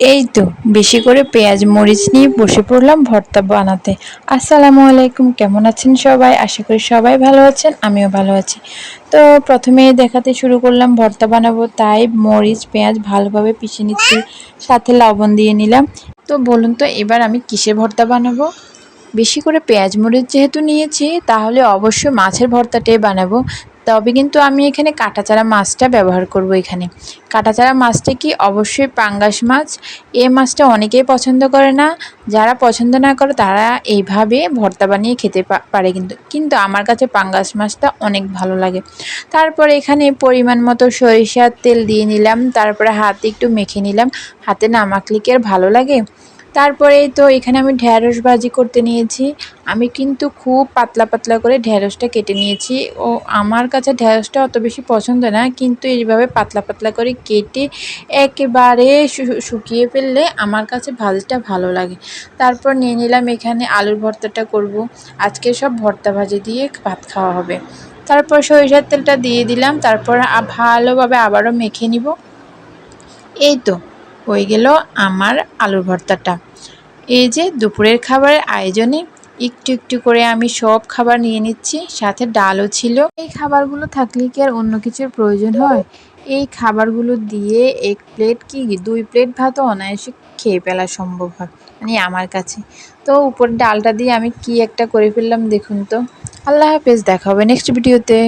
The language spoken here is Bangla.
এই তো, বেশি করে পেঁয়াজ, মরিচ নিয়ে বসে পড়লাম ভর্তা বানাতে। আসসালামু আলাইকুম, কেমন আছেন সবাই? আশা করি সবাই ভালো আছেন, আমিও ভালো আছি। তো প্রথমে দেখাতে শুরু করলাম ভর্তা বানাবো, তাই মরিচ, পেঁয়াজ ভালোভাবে পিষে নিচ্ছি, সাথে লবণ দিয়ে নিলাম। তো বলুন তো, এবার আমি কিসে ভর্তা বানাবো? বেশি করে পেঁয়াজ, মরিচ যেহেতু নিয়েছি, তাহলে অবশ্যই মাছের ভর্তাটাই বানাবো। তবে কিন্তু আমি এখানে কাঁটাচারা মাছটা ব্যবহার করব এখানে। কাঁটাচারা মাছটা কি অবশ্যই পাঙ্গাস মাছ? এই মাছটা অনেকেই পছন্দ করে না। যারা পছন্দ না করে তারা এইভাবে ভর্তা বানিয়ে খেতে পারে কিন্তু কিন্তু আমার কাছে পাঙ্গাস মাছটা অনেক ভালো লাগে। তারপর এখানে পরিমাণ মতো সরিষার তেল দিয়ে নিলাম। তারপরে হাতে একটু মেখে নিলাম। হাতে না মাখলে কি আর ভালো লাগে? তারপরে তো এখানে আমি ঢ্যাঁড়স ভাজি করতে নিয়েছি। আমি কিন্তু খুব পাতলা পাতলা করে ঢ্যাঁড়সটা কেটে নিয়েছি। ও, আমার কাছে ঢ্যাঁড়সটা অত বেশি পছন্দ না, কিন্তু এইভাবে পাতলা পাতলা করে কেটে একেবারে শুকিয়ে ফেললে আমার কাছে ভাজিটা ভালো লাগে। তারপর নিয়ে নিলাম এখানে আলুর ভর্তাটা করব। আজকে সব ভর্তা ভাজি দিয়ে ভাত খাওয়া হবে। তারপর সরিষার তেলটা দিয়ে দিলাম। তারপর ভালোভাবে আবারও মেখে নিব। এই তো। হয়ে গেল আমার আলুর ভর্তাটা। এই যে দুপুরের খাবারের আয়োজনে একটু একটু করে আমি সব খাবার নিয়ে নিচ্ছি, সাথে ডালও ছিল। এই খাবারগুলো থাকলে কি আর অন্য কিছুর প্রয়োজন হয়? এই খাবারগুলো দিয়ে এক প্লেট কি দুই প্লেট ভাতও অনায়াসে খেয়ে ফেলা সম্ভব হয় মানে আমার কাছে। তো উপর ডালটা দিয়ে আমি কি একটা করে ফেললাম দেখুন তো। আল্লাহ হাফেজ, দেখা হবে নেক্সট ভিডিওতে